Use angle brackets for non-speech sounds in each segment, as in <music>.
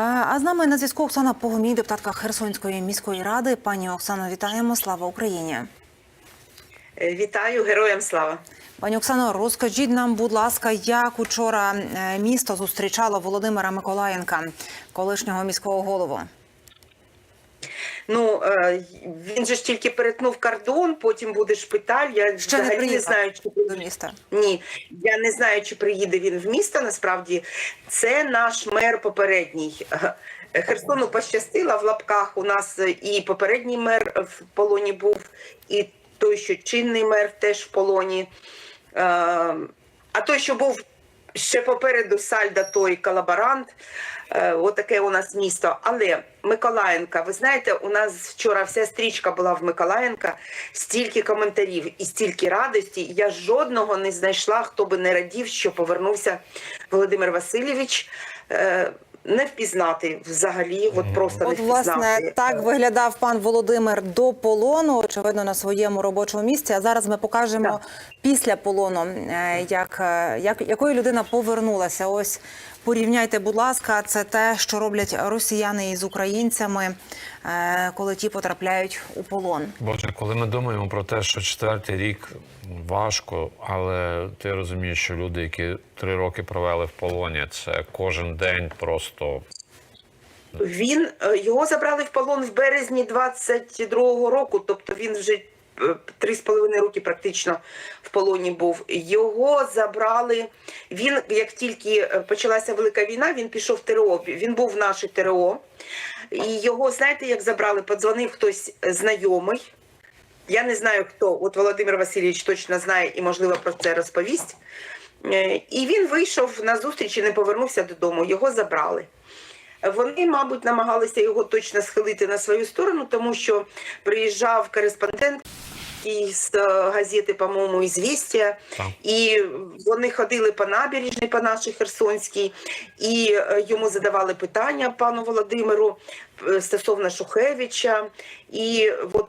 А з нами на зв'язку Оксана Погомій, депутатка Херсонської міської ради. Пані Оксано, вітаємо. Слава Україні. Е, Вітаю, героям слава. Пані Оксано, розкажіть нам, будь ласка, як учора е, місто зустрічало Володимира Миколаєнка, колишнього міського голову. Ну е, він же ж тільки перетнув кордон, потім буде шпиталь. Я Ще взагалі не, приїхав знаю, чи до міста. ні. Я не знаю, чи приїде він в місто. Насправді це наш мер попередній. Е, Херсону пощастило в лапках. У нас і попередній мер в полоні був, і той, що чинний мер теж в полоні. Е, А той, що був ще попереду Сальда, той колаборант. Е, Отаке у нас місто. Але Миколаєнка, ви знаєте, у нас вчора вся стрічка була в Миколаєнка, стільки коментарів і стільки радості. Я жодного не знайшла, хто би не радів, що повернувся Володимир Васильович. Е, Не впізнати взагалі, от просто не От, впізнати. власне, так виглядав пан Володимир до полону, очевидно, на своєму робочому місці. А зараз ми покажемо Так. після полону, е, як, е, як якою людина повернулася. Ось порівняйте, будь ласка, це те, що роблять росіяни із українцями, е, коли ті потрапляють у полон. Боже, коли ми думаємо про те, що четвертий рік важко, але ти розумієш, що люди, які три роки провели в полоні, це кожен день просто Він е, його забрали в полон в березні 22-го року, тобто він вже три з половиною роки практично в полоні був. Його забрали. Він, як тільки е, почалася велика війна, він пішов в ТРО. Він був в нашій ТРО. І його, знаєте, як забрали? Подзвонив хтось знайомий. Я не знаю хто. От Володимир Васильович точно знає і, можливо, про це розповість. Е, І він вийшов на зустріч і не повернувся додому. Його забрали. Вони, мабуть, намагалися його точно схилити на свою сторону, тому що приїжджав кореспондент із е, газети, по-моєму, «Ізвістія», і вони ходили по набережній, по нашій Херсонській, і е, йому задавали питання пану Володимиру е, стосовно Шухевича. І от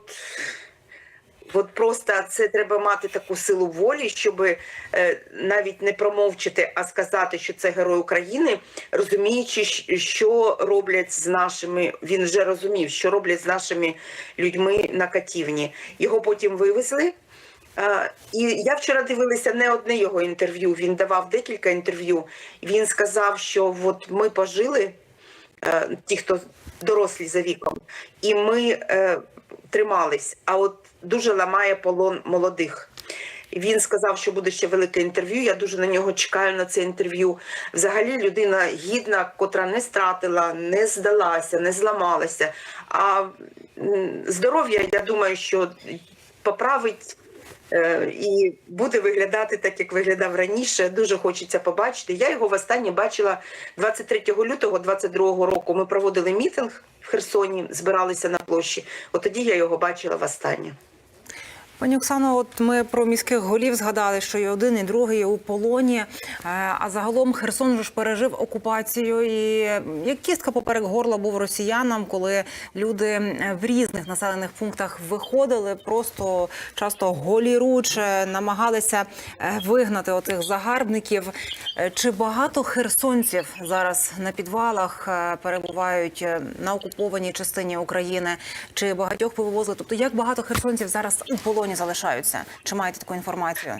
От просто це треба мати таку силу волі, щоб е, навіть не промовчити, а сказати, що це герой України, розуміючи, що роблять з нашими. Він вже розумів, що роблять з нашими людьми на катівні. Його потім вивезли. І я вчора дивилася не одне його інтерв'ю. Він давав декілька інтерв'ю. Він сказав, що от ми пожили, е, ті, хто дорослі за віком, і ми е, тримались. А от дуже ламає полон молодих. Він сказав, що буде ще велике інтерв'ю. Я дуже на нього чекаю на це інтерв'ю. Взагалі, людина гідна, котра не стратила, не здалася, не зламалася. А здоров'я, я думаю, що поправить е, і буде виглядати так, як виглядав раніше. Дуже хочеться побачити. Я його востаннє бачила 23 лютого 22 року. Ми проводили мітинг в Херсоні, збиралися на площі. От тоді я його бачила востаннє. Пані Оксано, от ми про міських голів згадали, що і один, і другий у полоні. Е, А загалом Херсон вже ж пережив окупацію. І як кістка поперек горла був росіянам, коли люди е, в різних населених пунктах виходили, просто часто голіруч е, намагалися вигнати отих загарбників. Чи багато херсонців зараз на підвалах перебувають на окупованій частині України? Чи багатьох повивозили? Тобто, як багато херсонців зараз у полоні залишаються? Чи маєте таку інформацію?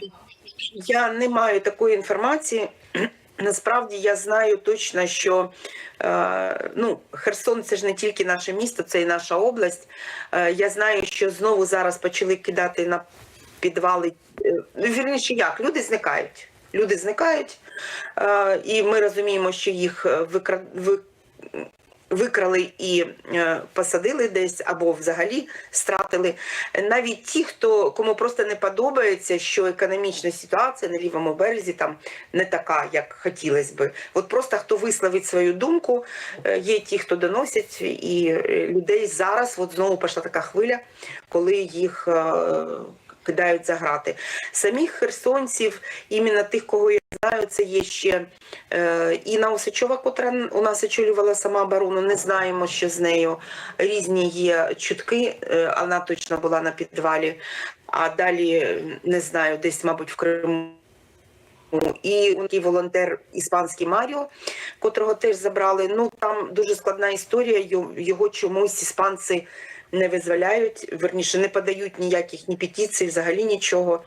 Я не маю такої інформації. <clears throat> Насправді я знаю точно, що е, ну, Херсон це ж не тільки наше місто, це і наша область. Е, я знаю, що знову зараз почали кидати на підвали. е, Ну, вірніше, як люди зникають. Люди зникають, і ми розуміємо, що їх викра... ви- викрали і е, посадили десь або взагалі стратили. Навіть ті, хто кому просто не подобається, що економічна ситуація на лівому березі там не така, як хотілося би. От просто хто висловить свою думку, е, є ті, хто доносять, і е, людей зараз от знову пішла така хвиля, коли їх. Кидають за грати. Самих херсонців, іменно тих, кого я знаю, це є ще е, Інна Осичова, котра у нас очолювала самооборону. Не знаємо, що з нею. Різні є чутки, е, вона точно була на підвалі. А далі не знаю, десь, мабуть, в Криму і такий волонтер іспанський Маріо, котрого теж забрали. Ну там дуже складна історія. Його чомусь іспанці не визволяють, верніше не подають ніяких ні петицій, взагалі нічого.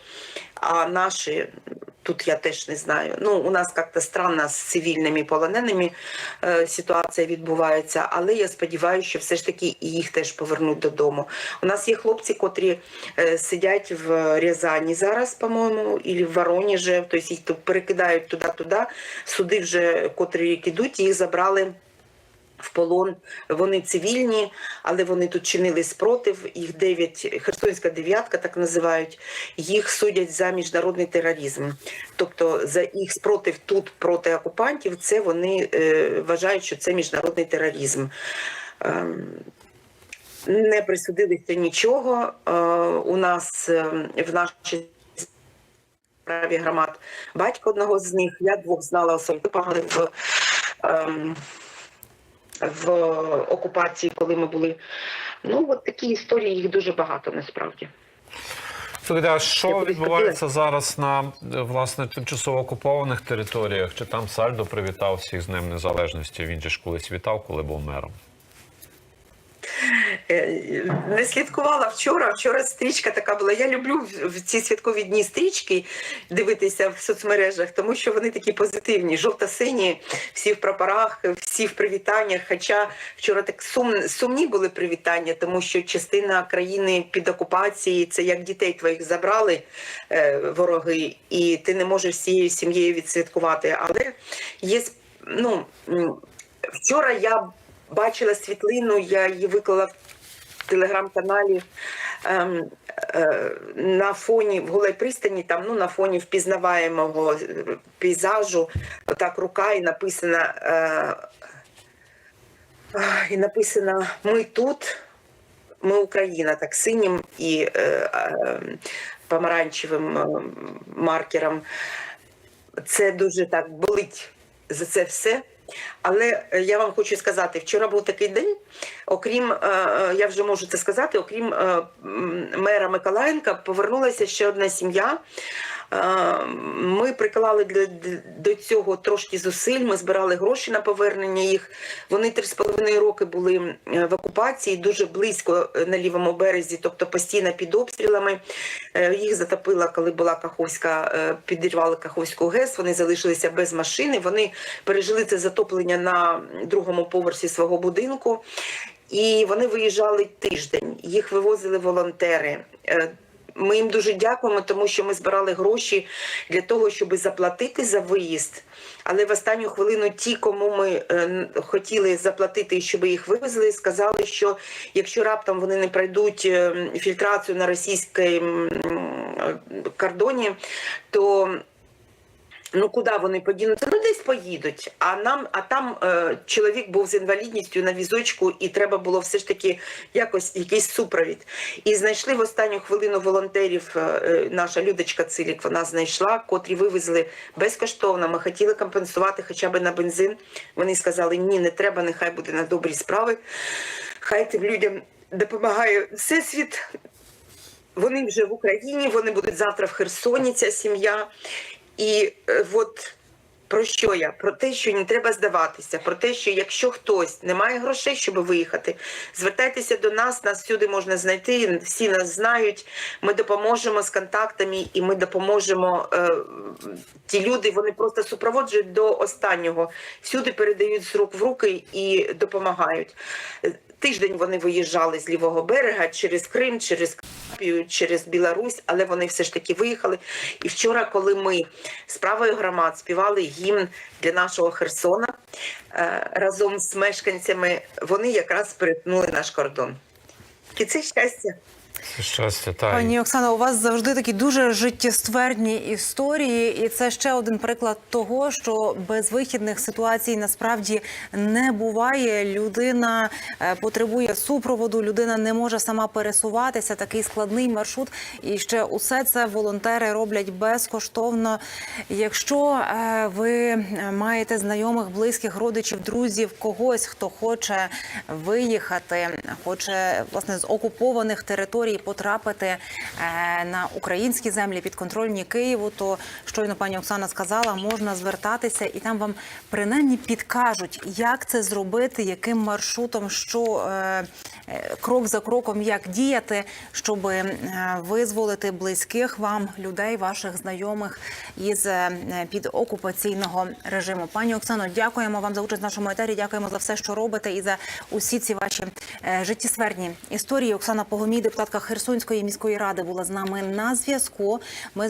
А наші тут я теж не знаю. Ну у нас як-то странно з цивільними полоненими е, ситуація відбувається, але я сподіваюся, що все ж таки їх теж повернуть додому. У нас є хлопці, котрі е, сидять в Рязані зараз, по-моєму, і в Воронежі, тобто їх перекидають туди-туди. Суди вже котрі ідуть, їх забрали. В полон вони цивільні, але вони тут чинили спротив. Їх дев'ять Херсонська дев'ятка, так називають. Їх судять за міжнародний тероризм. Тобто за їх спротив тут проти окупантів, це вони е, вважають, що це міжнародний тероризм. Ем, не присудилися нічого. Е, у нас е, в нашій справі громад батько одного з них. Я двох знала погали в. ем, в окупації, коли ми були. Ну, от такі історії, їх дуже багато насправді. Слухайте, а що відбувається зараз на власне тимчасово окупованих територіях? Чи там Сальдо привітав всіх з Днем Незалежності? Він же ж колись вітав, коли був мером. Е, Не слідкувала вчора. Вчора стрічка така була. Я люблю в- ці святкові дні стрічки дивитися в соцмережах, тому що вони такі позитивні. Жовто-сині, всі в прапорах, всі в привітаннях. Хоча вчора так сум, сумні були привітання, тому що частина країни під окупацією, це як дітей твоїх забрали е, вороги, і ти не можеш всією сім'єю відсвяткувати. Але є ну. Вчора я бачила світлину, я її виклала телеграм-каналі ем, е, на фоні в голій пристані, там ну на фоні впізнаваємого е, пейзажу, отак рука і написана. Е, і написано Ми тут, ми Україна, так синім і е, е, помаранчевим е, маркером. Це дуже так болить за це все. Але е, я вам хочу сказати, вчора був такий день, окрім, е, е, я вже можу це сказати, окрім мера Миколаєнка, повернулася ще одна сім'я. Е, Ми приклали для, до цього трошки зусиль. Ми збирали гроші на повернення їх. Вони три з половиною роки були в окупації, дуже близько е, на лівому березі, тобто постійно під обстрілами. Е, Їх затопила, коли була Каховська, підірвали Каховську ГЕС. Вони залишилися без машини. Вони пережили це затоплення на другому поверсі свого будинку. І вони виїжджали тиждень. Їх вивозили волонтери. Ми їм дуже дякуємо, тому що ми збирали гроші для того, щоб заплатити за виїзд. Але в останню хвилину ті, кому ми е, хотіли заплатити, щоб їх вивезли, сказали, що якщо раптом вони не пройдуть е, фільтрацію на російському е, кордоні, то Ну куди вони подінуться? Ну десь поїдуть. А нам, а там е, чоловік був з інвалідністю на візочку, і треба було все ж таки якось якийсь супровід. І знайшли в останню хвилину волонтерів. е, е, наша Людочка Цилік вона знайшла, котрі вивезли безкоштовно. Ми хотіли компенсувати хоча б на бензин. Вони сказали, ні, не треба, нехай буде на добрі справи. Хай тим людям допомагає всесвіт. Вони вже в Україні, вони будуть завтра в Херсоні, ця сім'я. І е, от про що я? Про те, що не треба здаватися, про те, що якщо хтось не має грошей, щоб виїхати, звертайтеся до нас, нас всюди можна знайти, всі нас знають. Ми допоможемо з контактами і ми допоможемо. Е, ті люди вони просто супроводжують до останнього, всюди передають з рук в руки і допомагають. Тиждень вони виїжджали з лівого берега через Крим, через Карпію, через Білорусь, але вони все ж таки виїхали. І вчора, коли ми з правою громад співали гімн для нашого Херсона е, разом з мешканцями, вони якраз перетнули наш кордон. І це щастя. Щастя, та Пані Оксана, у вас завжди такі дуже життєствердні історії, і це ще один приклад того, що без вихідних ситуацій насправді не буває. Людина е, потребує супроводу, людина не може сама пересуватися. Такий складний маршрут. І ще усе це волонтери роблять безкоштовно. Якщо е, ви маєте знайомих, близьких, родичів, друзів, когось, хто хоче виїхати, хоче власне з окупованих територій історії потрапити е, на українські землі підконтрольні Києву, то щойно пані Оксана сказала, можна звертатися і там вам принаймні підкажуть, як це зробити, яким маршрутом, що е, е, крок за кроком, як діяти, щоб визволити близьких вам людей, ваших знайомих із під окупаційного режиму. Пані Оксано, дякуємо вам за участь в нашому етері. Дякуємо за все, що робите, і за усі ці ваші життєсверні історії. Оксана Погомій, депутатка Херсонської міської ради, була з нами на зв'язку. Ми